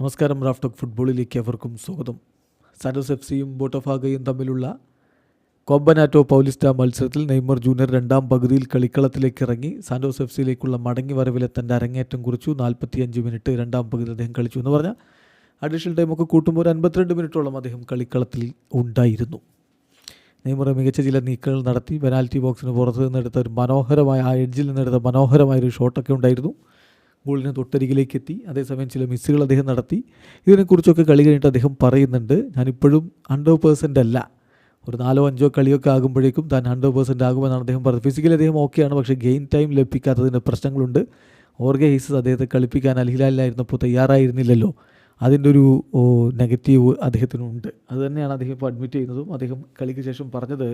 നമസ്കാരം Raf talk ഫുട്ബോളിലേക്ക് അവർക്കും സ്വാഗതം. സാന്റോസ് എഫ് സിയും ബോട്ടോഫാഗയും തമ്മിലുള്ള കോമ്പനാറ്റോ പൗലിസ്റ്റ മത്സരത്തിൽ നെയ്മർ ജൂനിയർ രണ്ടാം പകുതിയിൽ കളിക്കളത്തിലേക്ക് ഇറങ്ങി സാന്റോസ് എഫ് സിയിലേക്കുള്ള മടങ്ങി വരവിലെ തന്റെ അരങ്ങേറ്റം കുറിച്ചു. നാൽപ്പത്തിയഞ്ച് മിനിറ്റ് രണ്ടാം പകുതി അദ്ദേഹം കളിച്ചു എന്ന് പറഞ്ഞാൽ അഡീഷണൽ ടൈമൊക്കെ കൂട്ടുമ്പോൾ ഒരു അൻപത്തിരണ്ട് മിനിറ്റോളം അദ്ദേഹം കളിക്കളത്തിൽ ഉണ്ടായിരുന്നു. നെയ്മർ മികച്ച ചില നീക്കങ്ങൾ നടത്തി പെനാൽറ്റി ബോക്സിന് പുറത്ത് നിന്നെടുത്ത ഒരു മനോഹരമായ ആ എഡ്ജിൽ നിന്നെടുത്ത മനോഹരമായ ഒരു ഷോട്ടൊക്കെ ഉണ്ടായിരുന്നു. ഗോളിന് തൊട്ടരികിലേക്ക് എത്തി അതേസമയം ചില മിസ്സുകൾ അദ്ദേഹം നടത്തി. ഇതിനെക്കുറിച്ചൊക്കെ കളി കഴിഞ്ഞിട്ട് അദ്ദേഹം പറയുന്നുണ്ട് ഞാനിപ്പോഴും ഹൺഡ്രഡ് പേഴ്സന്റ് അല്ല. ഒരു നാലോ അഞ്ചോ കളിയൊക്കെ ആകുമ്പോഴേക്കും താൻ ഹൺഡ്രഡ് പേഴ്സന്റ് ആകുമെന്നാണ് അദ്ദേഹം പറഞ്ഞത്. ഫിസിക്കലി അദ്ദേഹം ഓക്കെയാണ് പക്ഷേ ഗെയിം ടൈം ലഭിക്കാത്തതിന്റെ പ്രശ്നങ്ങളുണ്ട്. ഓർഗെ ഹീസസ് അദ്ദേഹത്തെ കളിപ്പിക്കാൻ അൽഹിലാലിലായിരുന്നപ്പോൾ തയ്യാറായിരുന്നില്ലല്ലോ. അതിന്റെ ഒരു നെഗറ്റീവ് അദ്ദേഹത്തിനുണ്ട്. അത് തന്നെയാണ് അദ്ദേഹം ഇപ്പോൾ അഡ്മിറ്റ് ചെയ്യുന്നതും. അദ്ദേഹം കളിക്ക് ശേഷം പറഞ്ഞത്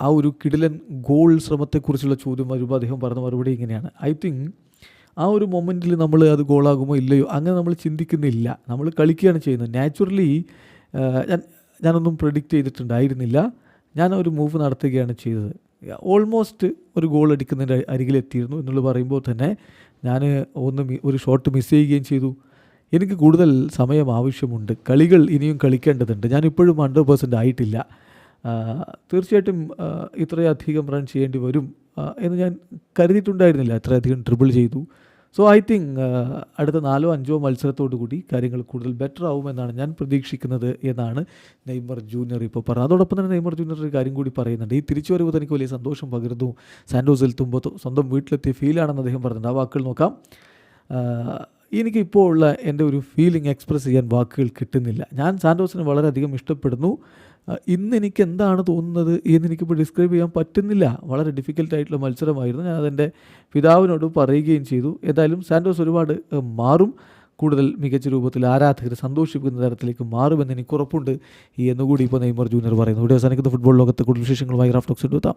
ആ, ഒരു കിടിലൻ ഗോൾ ശ്രമത്തെക്കുറിച്ചുള്ള ചോദ്യം വരുമ്പോൾ അദ്ദേഹം പറഞ്ഞ മറുപടി ഇങ്ങനെയാണ്. ഐ തിങ്ക് ആ ഒരു മൊമെന്റിൽ നമ്മൾ അത് ഗോളാകുമോ ഇല്ലയോ അങ്ങനെ നമ്മൾ ചിന്തിക്കുന്നില്ല. നമ്മൾ കളിക്കുകയാണ് ചെയ്യുന്നത്. നാച്ചുറലി ഞാൻ ഞാനൊന്നും പ്രെഡിക്റ്റ് ചെയ്തിട്ടുണ്ടായിരുന്നില്ല. ഞാൻ ഒരു മൂവ് നടത്തുകയാണ് ചെയ്തത്. ഓൾമോസ്റ്റ് ഒരു ഗോൾ അടിക്കുന്നതിന്റെ അരികിലെത്തിയിരുന്നു എന്നുള്ളത് പറയുമ്പോൾ തന്നെ ഞാൻ ഒന്ന് ഒരു ഷോട്ട് മിസ് ചെയ്യുകയും ചെയ്തു. എനിക്ക് കൂടുതൽ സമയം ആവശ്യമുണ്ട്. കളികൾ ഇനിയും കളിക്കേണ്ടതുണ്ട്. ഞാൻ ഇപ്പോഴും ഹൺഡ്രഡ് പേഴ്സന്റ് ആയിട്ടില്ല. തീർച്ചയായിട്ടും ഇത്രയധികം റൺ ചെയ്യേണ്ടി വരും എന്ന് ഞാൻ കരുതിയിട്ടുണ്ടായിരുന്നില്ല. അത്രയധികം ട്രിബിൾ ചെയ്തു. സോ ഐ തിങ്ക് അടുത്ത നാലോ അഞ്ചോ മത്സരത്തോടു കൂടി കാര്യങ്ങൾ കൂടുതൽ ബെറ്റർ ആവുമെന്നാണ് ഞാൻ പ്രതീക്ഷിക്കുന്നത് എന്നാണ് നെയ്മർ ജൂനിയർ ഇപ്പോൾ പറഞ്ഞത്. അതോടൊപ്പം തന്നെ നെയ്മർ ജൂനിയർ ഒരു കാര്യം കൂടി പറയുന്നുണ്ട്. ഈ തിരിച്ചുവരവ് തനിക്ക് വലിയ സന്തോഷം പകരുന്നു. സാൻഡോസിൽ തുമ്പോൾ സ്വന്തം വീട്ടിലെത്തിയ ഫീലാണെന്ന് അദ്ദേഹം പറഞ്ഞിട്ടുണ്ട്. ആ വാക്കുകൾ നോക്കാം. എനിക്കിപ്പോൾ ഉള്ള എന്റെ ഒരു ഫീലിംഗ് എക്സ്പ്രസ് ചെയ്യാൻ വാക്കുകൾ കിട്ടുന്നില്ല. ഞാൻ സാൻഡോസിനെ വളരെയധികം ഇഷ്ടപ്പെടുന്നു. ഇന്ന് എനിക്ക് എന്താണ് തോന്നുന്നത് എന്ന് എനിക്കിപ്പോൾ ഡിസ്ക്രൈബ് ചെയ്യാൻ പറ്റുന്നില്ല. വളരെ ഡിഫിക്കൽട്ടായിട്ടുള്ള മത്സരമായിരുന്നു. ഞാൻ അതെന്റെ പിതാവിനോട് പറയുകയും ചെയ്തു. ഏതായാലും സാൻഡോസ് ഒരുപാട് മാറും. കൂടുതൽ മികച്ച രൂപത്തിൽ ആരാധകർ സന്തോഷിപ്പിക്കുന്ന തരത്തിലേക്ക് മാറുമെന്ന് എനിക്ക് ഉറപ്പുണ്ട് എന്നുകൂടി ഇപ്പോൾ നെയ്മർ ജൂനിയർ പറയുന്നു. ഇവിടെ അവസാനിക്കുന്ന. ഫുട്ബോൾ ലോകത്തെ കൂടുതൽ വിശേഷങ്ങളുമായി റാഫ്റ്റോക്സ് എടുത്താം